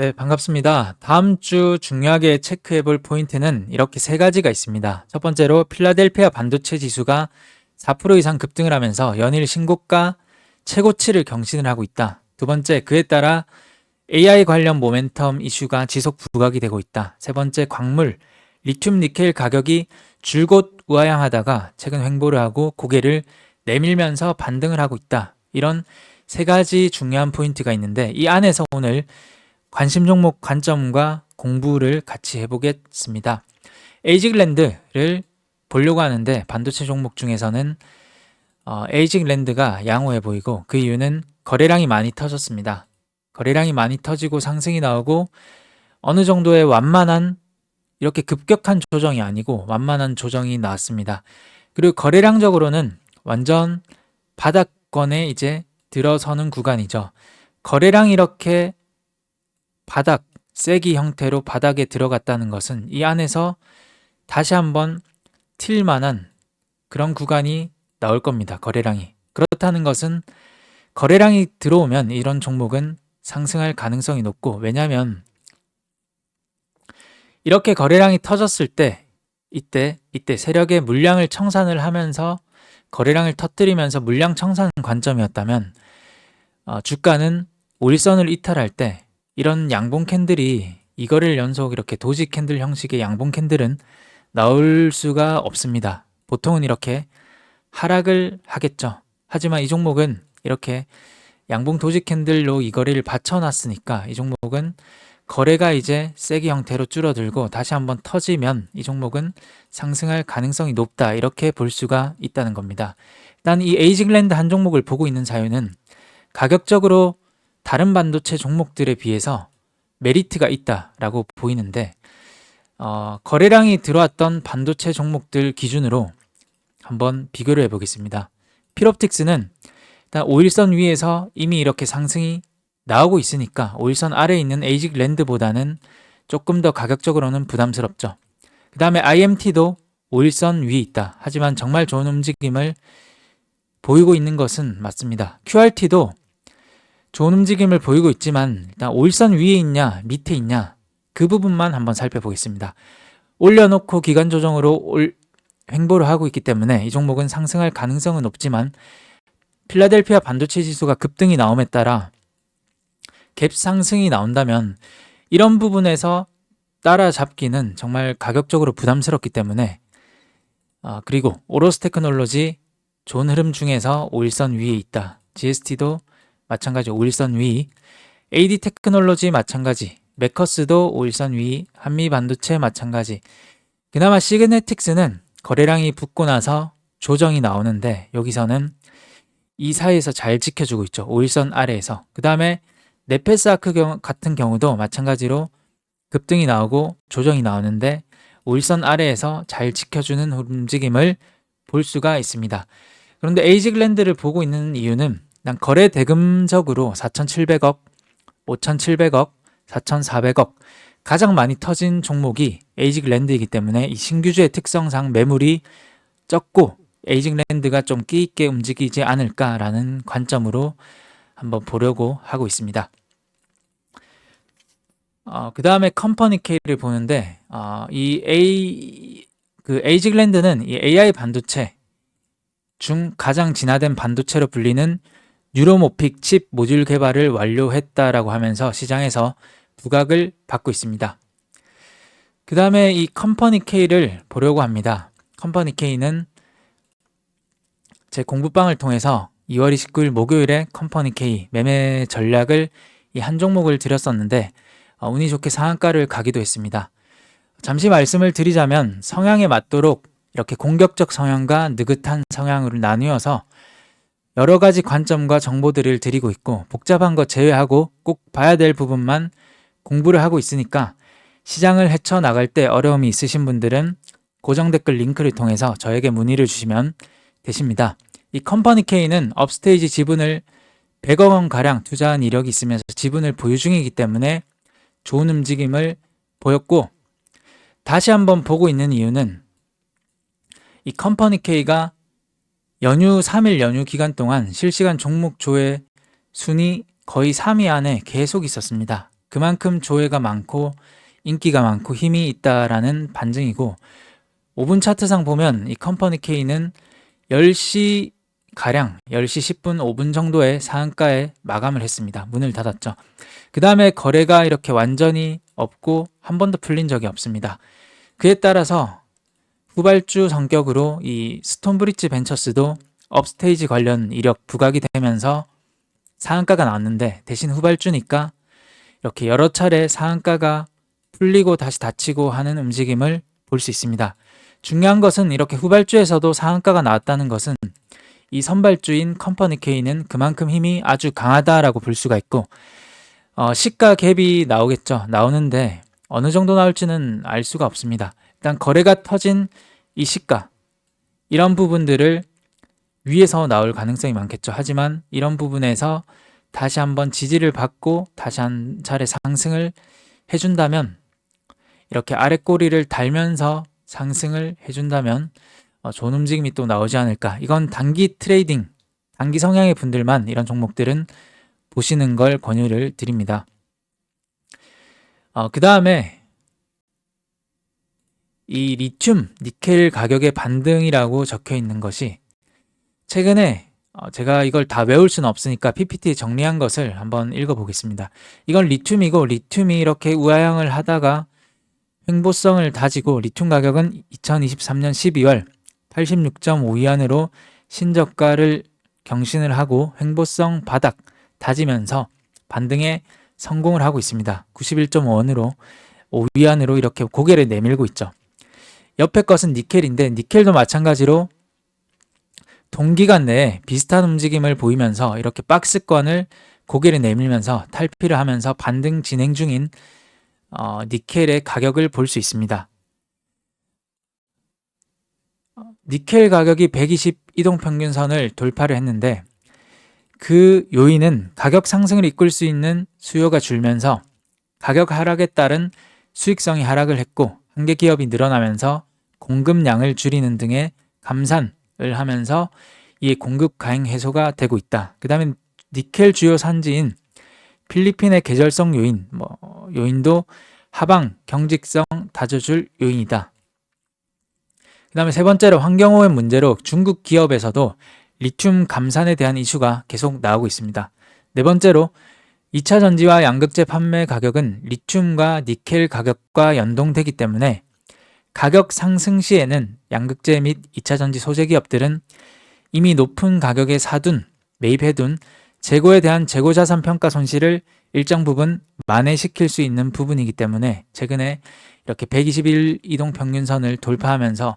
네, 반갑습니다. 다음 주 중요하게 체크해 볼 포인트는 이렇게 세 가지가 있습니다. 첫 번째로 필라델피아 반도체 지수가 4% 이상 급등을 하면서 연일 신고가 최고치를 경신을 하고 있다. 두 번째, 그에 따라 AI 관련 모멘텀 이슈가 지속 부각이 되고 있다. 세 번째, 광물, 리튬 니켈 가격이 줄곧 우하향하다가 최근 횡보를 하고 고개를 내밀면서 반등을 하고 있다. 이런 세 가지 중요한 포인트가 있는데 이 안에서 오늘 관심 종목 관점과 공부를 같이 해보겠습니다. 에이직랜드를 보려고 하는데 반도체 종목 중에서는 어, 에이직랜드가 양호해 보이고 그 이유는 거래량이 많이 터졌습니다. 거래량이 많이 터지고 상승이 나오고 어느 정도의 완만한 이렇게 급격한 조정이 아니고 완만한 조정이 나왔습니다. 그리고 거래량적으로는 완전 바닥권에 이제 들어서는 구간이죠. 거래량 이렇게 바닥, 세기 형태로 바닥에 들어갔다는 것은 이 안에서 다시 한번 튈 만한 그런 구간이 나올 겁니다. 거래량이. 그렇다는 것은 거래량이 들어오면 이런 종목은 상승할 가능성이 높고 왜냐하면 이렇게 거래량이 터졌을 때 이때 이때 세력의 물량을 청산을 하면서 거래량을 터뜨리면서 물량 청산 관점이었다면 어, 주가는 올선을 이탈할 때 이런 양봉 캔들이 이거를 연속 이렇게 도지 캔들 형식의 양봉 캔들은 나올 수가 없습니다. 보통은 이렇게 하락을 하겠죠. 하지만 이 종목은 이렇게 양봉 도지 캔들로 이 거래를 받쳐놨으니까 이 종목은 거래가 이제 세기 형태로 줄어들고 다시 한번 터지면 이 종목은 상승할 가능성이 높다 이렇게 볼 수가 있다는 겁니다. 일단 이 에이징랜드 한 종목을 보고 있는 자유는 가격적으로 다른 반도체 종목들에 비해서 메리트가 있다라고 보이는데 어, 거래량이 들어왔던 반도체 종목들 기준으로 한번 비교를 해보겠습니다. 필옵틱스는 일단 5일선 위에서 이미 이렇게 상승이 나오고 있으니까 5일선 아래에 있는 에이직 랜드보다는 조금 더 가격적으로는 부담스럽죠. 그 다음에 IMT도 5일선 위에 있다. 하지만 정말 좋은 움직임을 보이고 있는 것은 맞습니다. QRT도 좋은 움직임을 보이고 있지만 일단 5일선 위에 있냐 밑에 있냐 그 부분만 한번 살펴보겠습니다. 올려놓고 기간 조정으로 올, 횡보를 하고 있기 때문에 이 종목은 상승할 가능성은 높지만 필라델피아 반도체 지수가 급등이 나옴에 따라 갭 상승이 나온다면 이런 부분에서 따라잡기는 정말 가격적으로 부담스럽기 때문에 아, 그리고 오로스 테크놀로지 좋은 흐름 중에서 5일선 위에 있다. GST도 마찬가지 5일선 위, AD 테크놀로지 마찬가지, 메커스도 5일선 위, 한미 반도체 마찬가지. 그나마 시그네틱스는 거래량이 붙고 나서 조정이 나오는데 여기서는 이 사이에서 잘 지켜주고 있죠. 5일선 아래에서. 그 다음에 네페스 아크 같은 경우도 마찬가지로 급등이 나오고 조정이 나오는데 5일선 아래에서 잘 지켜주는 움직임을 볼 수가 있습니다. 그런데 에이직랜드를 보고 있는 이유는 난 거래 대금적으로 4,700억, 5,700억, 4,400억 가장 많이 터진 종목이 에이직 랜드이기 때문에 이 신규주의 특성상 매물이 적고 에이직 랜드가 좀 끼 있게 움직이지 않을까라는 관점으로 한번 보려고 하고 있습니다. 어, 그 다음에 컴퍼니 K를 보는데 어, 이 A 그 에이직 랜드는 이 AI 반도체 중 가장 진화된 반도체로 불리는 뉴로모픽 칩 모듈 개발을 완료했다라고 하면서 시장에서 부각을 받고 있습니다. 그 다음에 이 컴퍼니 K를 보려고 합니다. 컴퍼니 K는 제 공부방을 통해서 2월 29일 목요일에 컴퍼니 K 매매 전략을 이 한 종목을 드렸었는데 어, 운이 좋게 상한가를 가기도 했습니다. 잠시 말씀을 드리자면 성향에 맞도록 이렇게 공격적 성향과 느긋한 성향으로 나뉘어서 여러 가지 관점과 정보들을 드리고 있고 복잡한 것 제외하고 꼭 봐야 될 부분만 공부를 하고 있으니까 시장을 헤쳐나갈 때 어려움이 있으신 분들은 고정 댓글 링크를 통해서 저에게 문의를 주시면 되십니다. 이 컴퍼니 K는 업스테이지 지분을 100억 원 가량 투자한 이력이 있으면서 지분을 보유 중이기 때문에 좋은 움직임을 보였고 다시 한번 보고 있는 이유는 이 컴퍼니 K가 연휴 3일 연휴 기간 동안 실시간 종목 조회 순위 거의 3위 안에 계속 있었습니다. 그만큼 조회가 많고 인기가 많고 힘이 있다라는 반증이고 5분 차트상 보면 이 컴퍼니 K는 10시 가량 10시 10분 5분 정도의 상한가에 마감을 했습니다. 문을 닫았죠. 그 다음에 거래가 이렇게 완전히 없고 한 번도 풀린 적이 없습니다. 그에 따라서 후발주 성격으로 이 스톤브리지 벤처스도 업스테이지 관련 이력 부각이 되면서 상한가가 나왔는데 대신 후발주니까 이렇게 여러 차례 상한가가 풀리고 다시 닫히고 하는 움직임을 볼 수 있습니다. 중요한 것은 이렇게 후발주에서도 상한가가 나왔다는 것은 이 선발주인 컴퍼니 K는 그만큼 힘이 아주 강하다라고 볼 수가 있고 어, 시가 갭이 나오겠죠. 나오는데 어느 정도 나올지는 알 수가 없습니다. 일단 거래가 터진 이 시가 이런 부분들을 위에서 나올 가능성이 많겠죠. 하지만 이런 부분에서 다시 한번 지지를 받고 다시 한 차례 상승을 해준다면 이렇게 아래 꼬리를 달면서 상승을 해준다면 어, 좋은 움직임이 또 나오지 않을까. 이건 단기 트레이딩, 단기 성향의 분들만 이런 종목들은 보시는 걸 권유를 드립니다. 어, 그 다음에 이 리튬, 니켈 가격의 반등이라고 적혀 있는 것이 최근에 어, 제가 이걸 다 외울 수는 없으니까 PPT 정리한 것을 한번 읽어보겠습니다. 이건 리튬이고 리튬이 이렇게 우하향을 하다가 횡보성을 다지고 리튬 가격은 2023년 12월 86.5위안으로 신저가를 경신을 하고 횡보성 바닥 다지면서 반등에 성공을 하고 있습니다. 91.5원으로 5위안으로 이렇게 고개를 내밀고 있죠. 옆에 것은 니켈인데 니켈도 마찬가지로 동기간 내에 비슷한 움직임을 보이면서 이렇게 박스권을 고개를 내밀면서 탈피를 하면서 반등 진행 중인 어, 니켈의 가격을 볼 수 있습니다. 어, 니켈 가격이 120 이동평균선을 돌파를 했는데 그 요인은 가격 상승을 이끌 수 있는 수요가 줄면서 가격 하락에 따른 수익성이 하락을 했고 한계 기업이 늘어나면서 공급량을 줄이는 등의 감산을 하면서 이 공급 가행 해소가 되고 있다. 그 다음에 니켈 주요 산지인 필리핀의 계절성 요인, 뭐 요인도 하방 경직성 다져줄 요인이다. 그 다음에 세 번째로 환경오염 문제로 중국 기업에서도 리튬 감산에 대한 이슈가 계속 나오고 있습니다. 네 번째로 2차 전지와 양극재 판매 가격은 리튬과 니켈 가격과 연동되기 때문에 가격 상승 시에는 양극재 및 2차 전지 소재 기업들은 이미 높은 가격에 사둔, 매입해둔 재고에 대한 재고 자산 평가 손실을 일정 부분 만회시킬 수 있는 부분이기 때문에 최근에 이렇게 121 이동 평균선을 돌파하면서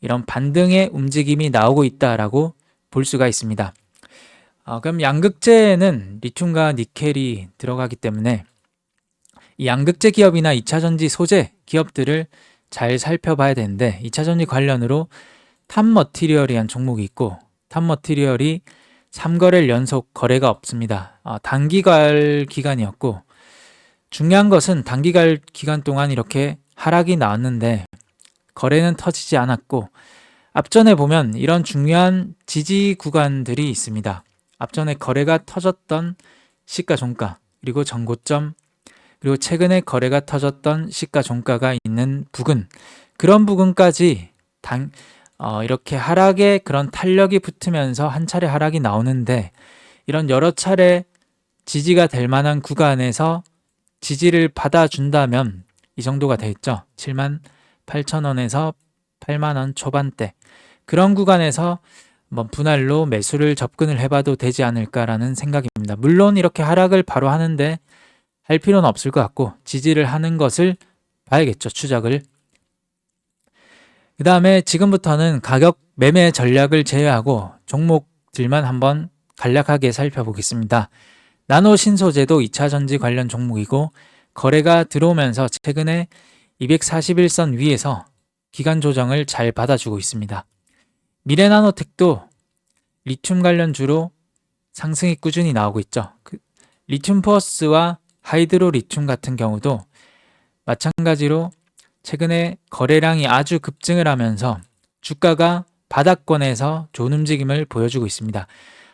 이런 반등의 움직임이 나오고 있다라고 볼 수가 있습니다. 어, 그럼 양극재에는 리튬과 니켈이 들어가기 때문에 이 양극재 기업이나 2차 전지 소재 기업들을 잘 살펴봐야 되는데 2차 전지 관련으로 탑머티리얼이란 종목이 있고 탑머티리얼이 3거래일 연속 거래가 없습니다. 어, 단기갈 기간이었고 중요한 것은 단기갈 기간 동안 이렇게 하락이 나왔는데 거래는 터지지 않았고 앞전에 보면 이런 중요한 지지 구간들이 있습니다. 앞전에 거래가 터졌던 시가 종가 그리고 전고점 그리고 최근에 거래가 터졌던 시가 종가가 있는 부근 그런 부근까지 당, 어, 이렇게 하락에 그런 탄력이 붙으면서 한 차례 하락이 나오는데 이런 여러 차례 지지가 될 만한 구간에서 지지를 받아준다면 이 정도가 되겠죠. 7만 8천 원에서 8만 원 초반대 그런 구간에서 뭐 분할로 매수를 접근을 해봐도 되지 않을까라는 생각입니다. 물론 이렇게 하락을 바로 하는데 할 필요는 없을 것 같고 지지를 하는 것을 봐야겠죠. 추적을 그 다음에 지금부터는 가격 매매 전략을 제외하고 종목들만 한번 간략하게 살펴보겠습니다. 나노 신소재도 2차 전지 관련 종목이고 거래가 들어오면서 최근에 241선 위에서 기간 조정을 잘 받아주고 있습니다. 미래나노텍도 리튬 관련 주로 상승이 꾸준히 나오고 있죠. 그 리튬 포어스와 하이드로 리튬 같은 경우도 마찬가지로 최근에 거래량이 아주 급증을 하면서 주가가 바닥권에서 좋은 움직임을 보여주고 있습니다.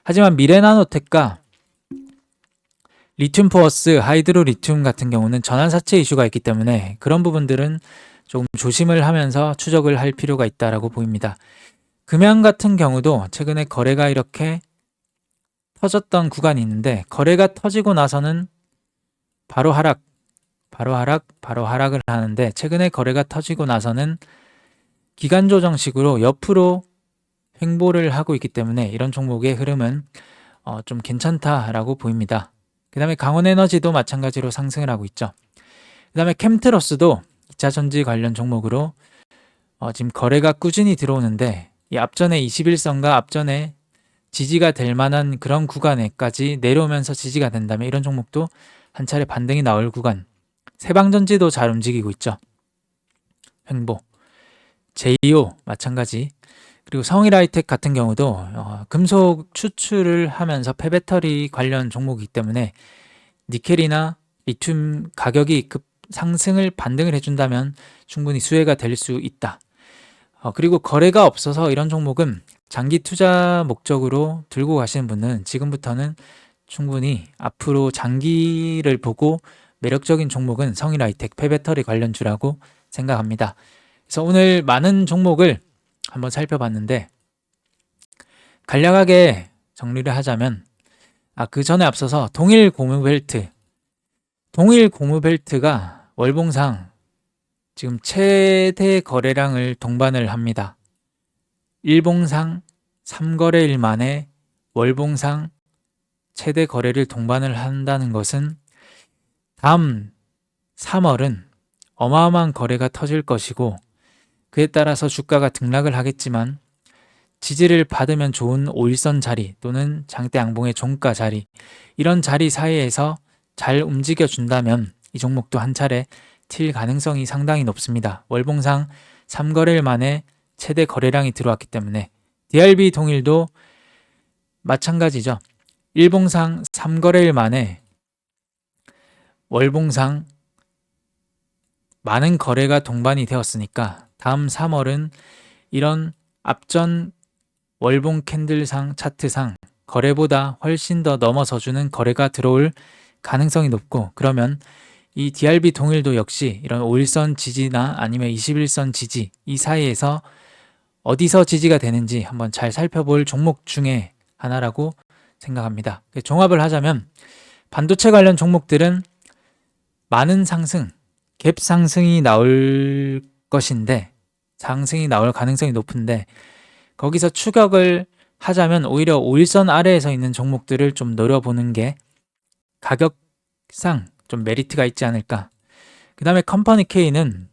하지만 미래나노텍과 리튬 포어스, 하이드로 리튬 같은 경우는 전환사채 이슈가 있기 때문에 그런 부분들은 조금 조심을 하면서 추적을 할 필요가 있다라고 보입니다. 금양 같은 경우도 최근에 거래가 이렇게 터졌던 구간이 있는데 거래가 터지고 나서는 바로 하락, 바로 하락, 바로 하락을 하는데 최근에 거래가 터지고 나서는 기간 조정식으로 옆으로 횡보를 하고 있기 때문에 이런 종목의 흐름은 어, 좀 괜찮다라고 보입니다. 그 다음에 강원에너지도 마찬가지로 상승을 하고 있죠. 그 다음에 캠트러스도 2차 전지 관련 종목으로 어, 지금 거래가 꾸준히 들어오는데 이 앞전에 21선과 앞전에 지지가 될 만한 그런 구간에까지 내려오면서 지지가 된다면 이런 종목도 한 차례 반등이 나올 구간 세방전지도 잘 움직이고 있죠. 횡보 제이오 마찬가지 그리고 성일하이텍 같은 경우도 어, 금속 추출을 하면서 폐배터리 관련 종목이기 때문에 니켈이나 리튬 가격이 급 상승을 반등을 해준다면 충분히 수혜가 될 수 있다. 어, 그리고 거래가 없어서 이런 종목은 장기 투자 목적으로 들고 가시는 분은 지금부터는 충분히 앞으로 장기를 보고 매력적인 종목은 성일 하이텍 폐배터리 관련주라고 생각합니다. 그래서 오늘 많은 종목을 한번 살펴봤는데 간략하게 정리를 하자면 아, 그 전에 앞서서 동일 고무벨트 동일 고무벨트가 월봉상 지금 최대 거래량을 동반을 합니다. 일봉상 3거래일 만에 월봉상 최대 거래를 동반을 한다는 것은 다음 3월은 어마어마한 거래가 터질 것이고 그에 따라서 주가가 등락을 하겠지만 지지를 받으면 좋은 5일선 자리 또는 장대 양봉의 종가 자리 이런 자리 사이에서 잘 움직여 준다면 이 종목도 한 차례 튈 가능성이 상당히 높습니다. 월봉상 3거래일 만에 최대 거래량이 들어왔기 때문에 DRB 동일도 마찬가지죠. 일봉상 3거래일 만에 월봉상 많은 거래가 동반이 되었으니까 다음 3월은 이런 앞전 월봉 캔들상 차트상 거래보다 훨씬 더 넘어서주는 거래가 들어올 가능성이 높고 그러면 이 DRB 동일도 역시 이런 5일선 지지나 아니면 21선 지지 이 사이에서 어디서 지지가 되는지 한번 잘 살펴볼 종목 중에 하나라고 생각합니다. 종합을 하자면 반도체 관련 종목들은 많은 상승, 갭 상승이 나올 것인데 상승이 나올 가능성이 높은데 거기서 추격을 하자면 오히려 5일선 아래에서 있는 종목들을 좀 노려보는 게 가격상 좀 메리트가 있지 않을까. 그 다음에 컴퍼니 K는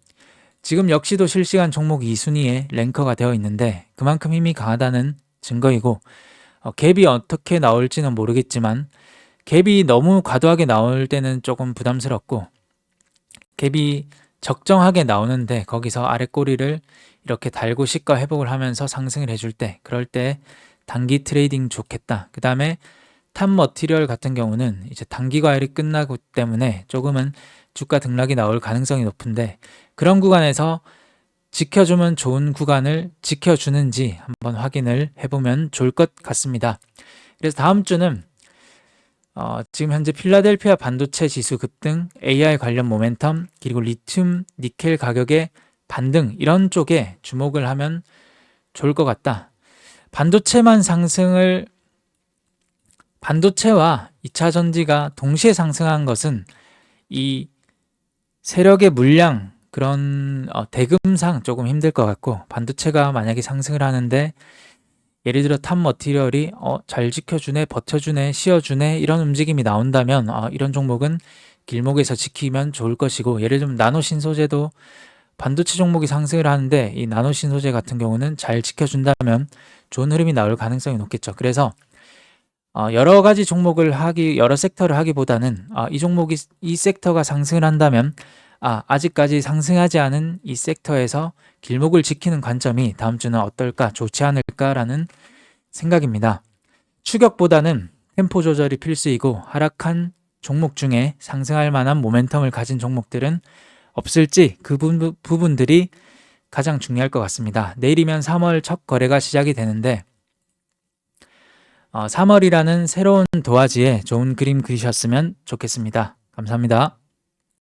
지금 역시도 실시간 종목 2순위에 랭커가 되어 있는데 그만큼 힘이 강하다는 증거이고 어, 갭이 어떻게 나올지는 모르겠지만 갭이 너무 과도하게 나올 때는 조금 부담스럽고 갭이 적정하게 나오는데 거기서 아래 꼬리를 이렇게 달고 시가 회복을 하면서 상승을 해줄 때 그럴 때 단기 트레이딩 좋겠다. 그 다음에 탑 머티리얼 같은 경우는 이제 단기 과열이 끝나고 때문에 조금은 주가 등락이 나올 가능성이 높은데 그런 구간에서 지켜주면 좋은 구간을 지켜주는지 한번 확인을 해보면 좋을 것 같습니다. 그래서 다음 주는 어, 지금 현재 필라델피아 반도체 지수 급등, AI 관련 모멘텀, 그리고 리튬, 니켈 가격의 반등 이런 쪽에 주목을 하면 좋을 것 같다. 반도체만 상승을 반도체와 2차 전지가 동시에 상승한 것은 이 세력의 물량 그런 어, 대금상 조금 힘들 것 같고 반도체가 만약에 상승을 하는데 예를 들어 탑 머티리얼이 어, 잘 지켜주네, 버텨주네, 씌워주네 이런 움직임이 나온다면 어, 이런 종목은 길목에서 지키면 좋을 것이고 예를 들면 나노 신소재도 반도체 종목이 상승을 하는데 이 나노 신소재 같은 경우는 잘 지켜준다면 좋은 흐름이 나올 가능성이 높겠죠. 그래서 어, 여러 가지 종목을 하기 여러 섹터를 하기보다는 아, 이 종목이 이 섹터가 상승을 한다면 아, 아직까지 상승하지 않은 이 섹터에서 길목을 지키는 관점이 다음 주는 어떨까, 좋지 않을까라는 생각입니다. 추격보다는 템포 조절이 필수이고 하락한 종목 중에 상승할 만한 모멘텀을 가진 종목들은 없을지 그 부분, 들이 가장 중요할 것 같습니다. 내일이면 3월 첫 거래가 시작이 되는데 어, 3월이라는 새로운 도화지에 좋은 그림 그리셨으면 좋겠습니다. 감사합니다.